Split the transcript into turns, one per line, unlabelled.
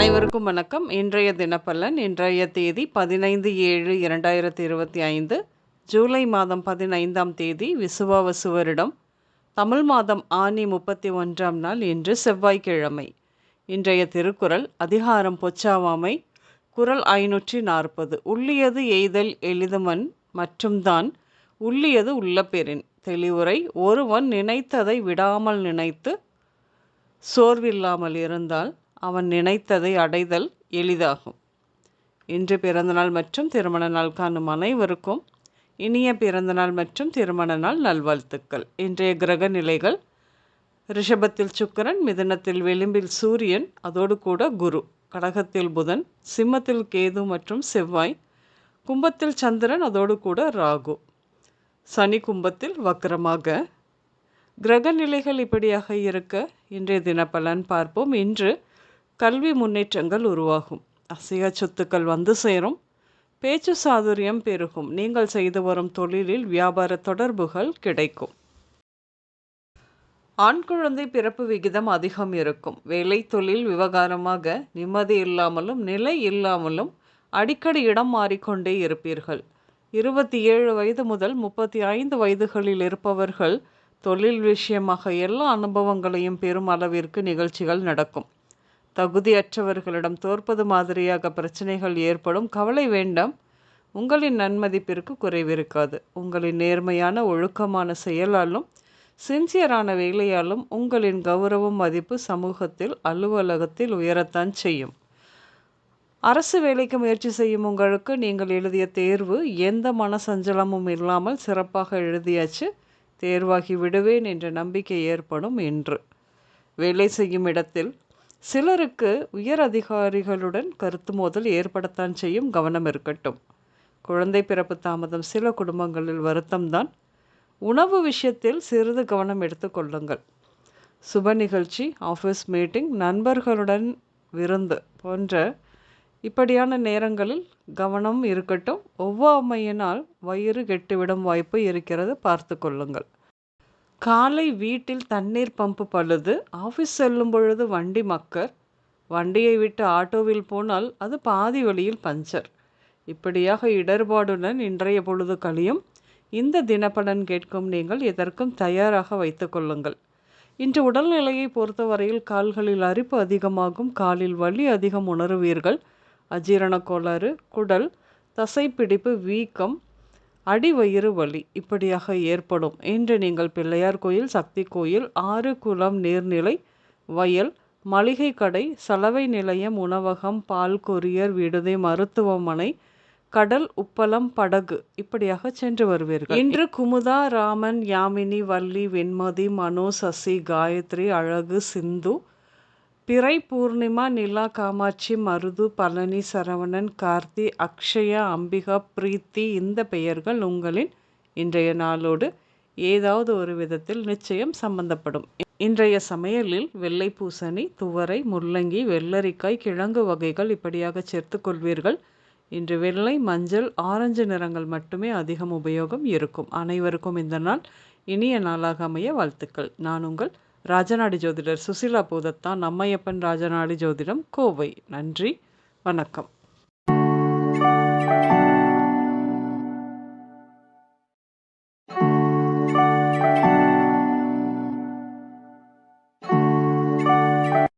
அனைவருக்கும் வணக்கம். இன்றைய தினப்பலன் இன்றைய தேதி பதினைந்து ஏழு இரண்டாயிரத்தி இருபத்தி ஐந்து ஜூலை மாதம் பதினைந்தாம் தேதி விசுவாவசு வருடம். தமிழ் மாதம் ஆனி முப்பத்தி ஒன்றாம் நாள் இன்று செவ்வாய்க்கிழமை. இன்றைய திருக்குறள் அதிகாரம் பொச்சாவாமை குரல் ஐநூற்றி நாற்பது. உள்ளியது எய்தல் எளிதுமன் மற்றும்தான் உள்ளியது உள்ள பெறின் தெளிவுரை. ஒருவன் நினைத்ததை விடாமல் நினைத்து சோர்வில்லாமல் இருந்தால் அவன் நினைத்ததை அடைதல் எளிதாகும். இன்று பிறந்தநாள் மற்றும் திருமண நாள் காணும் அனைவருக்கும் இனிய பிறந்தநாள் மற்றும் திருமண நாள் நல்வாழ்த்துக்கள். இன்றைய கிரக நிலைகள் ரிஷபத்தில் சுக்கரன் மிதனத்தில் விளிம்பில் சூரியன் அதோடு கூட குரு. கடகத்தில் புதன் சிம்மத்தில் கேது மற்றும் செவ்வாய். கும்பத்தில் சந்திரன் அதோடு கூட ராகு. சனி கும்பத்தில் வக்கரமாக. கிரக நிலைகள் இப்படியாக இருக்க இன்றைய தினப்பலன் பார்ப்போம். இன்று கல்வி முன்னேற்றங்கள் உருவாகும். அசைய சொத்துக்கள் வந்து சேரும். பேச்சு சாதுரியம் பெருகும். நீங்கள் செய்து வரும் தொழிலில் வியாபார தொடர்புகள் கிடைக்கும். ஆண் குழந்தை பிறப்பு விகிதம் அதிகம் இருக்கும். வேலை தொழில் விவகாரமாக நிம்மதி இல்லாமலும் நிலை இல்லாமலும் அடிக்கடி இடம் மாறிக்கொண்டே இருப்பீர்கள். இருபத்தி ஏழு வயது முதல் முப்பத்தி ஐந்து வயதுகளில் இருப்பவர்கள் தொழில் விஷயமாக எல்லா அனுபவங்களையும் பெரும் அளவிற்கு நிகழ்ச்சிகள் நடக்கும். தகுதியற்றவர்களிடம் தோற்பது மாதிரியாக பிரச்சனைகள் ஏற்படும். கவலை வேண்டாம். உங்களின் நன்மதிப்பிற்கு குறைவிருக்காது. உங்களின் நேர்மையான ஒழுக்கமான செயலாலும் சின்சியரான வேலையாலும் உங்களின் கௌரவம் மதிப்பு சமூகத்தில் அலுவலகத்தில் உயரத்தான் செய்யும். அரசு வேலைக்கு முயற்சி செய்யும் உங்களுக்கு நீங்கள் எழுதிய தேர்வு எந்த மன சஞ்சலமும் இல்லாமல் சிறப்பாக எழுதியாச்சு. தேர்வாகி விடுவேன் என்ற நம்பிக்கை ஏற்படும் என்று. வேலை செய்யும் இடத்தில் சிலருக்கு உயர் அதிகாரிகளுடன் கருத்து மோதல் ஏற்படத்தான் செய்யும் கவனம் இருக்கட்டும். குழந்தை பிறப்பு தாமதம் சில குடும்பங்களில் வருத்தம்தான். உணவு விஷயத்தில் சிறிது கவனம் எடுத்துக்கொள்ளுங்கள் சுப நிகழ்ச்சி ஆஃபீஸ் மீட்டிங் நண்பர்களுடன் விருந்து போன்ற இப்படியான நேரங்களில் கவனம் இருக்கட்டும். ஒவ்வாமையினால் வயிறு கெட்டுவிடும் வாய்ப்பு இருக்கிறது. பார்த்து கொள்ளுங்கள். காலை வீட்டில் தண்ணீர் பம்பு பழுது ஆஃபீஸ் செல்லும் பொழுது வண்டி மக்கர். வண்டியை விட்டு ஆட்டோவில் போனால் அது பாதி வழியில் பஞ்சர். இப்படியாக இடர்பாடுடன் இன்றைய பொழுது கழியும். இந்த தினப்பலன் கேட்கும் நீங்கள் எதற்கும் தயாராக வைத்துக்கொள்ளுங்கள் இன்று உடல்நிலையை பொறுத்தவரையில் கால்களில் அரிப்பு அதிகமாகும் காலில் வலி அதிகம் உணருவீர்கள். அஜீரண கோளாறு குடல் தசைப்பிடிப்பு வீக்கம் அடிவயிறு வலி இப்படியாக ஏற்படும் இன்று நீங்கள் பிள்ளையார் கோயில் சக்தி கோயில் ஆறு குளம் நீர்நிலை வயல் மளிகை கடை சலவை நிலையம் உணவகம் பால் கொரியர் விடுதி மருத்துவமனை கடல் உப்பளம் படகு இப்படியாக சென்று வருவீர்கள். இன்று குமுதா ராமன் யாமினி வள்ளி வெண்மதி மனோ சசி காயத்ரி அழகு சிந்து பிறை பூர்ணிமா நிலா காமாட்சி மருது பழனி சரவணன் கார்த்தி அக்ஷயா அம்பிகா பிரீத்தி இந்த பெயர்கள் உங்களின் இன்றைய நாளோடு ஏதாவது ஒரு விதத்தில் நிச்சயம் சம்பந்தப்படும். இன்றைய சமையலில் வெள்ளை பூசணி துவரை முள்ளங்கி வெள்ளரிக்காய் கிழங்கு வகைகள் இப்படியாக சேர்த்து கொள்வீர்கள். இன்று வெள்ளை மஞ்சள் ஆரஞ்சு நிறங்கள் மட்டுமே அதிகம் உபயோகம் இருக்கும். அனைவருக்கும் இந்த நாள் இனிய நாளாக அமைய வாழ்த்துக்கள். நான் உங்கள் ராஜநாடி ஜோதிடர் சுசிலா பூதத்தான் நம்மையப்பன் ராஜநாடி ஜோதிடம் கோவை. நன்றி வணக்கம்.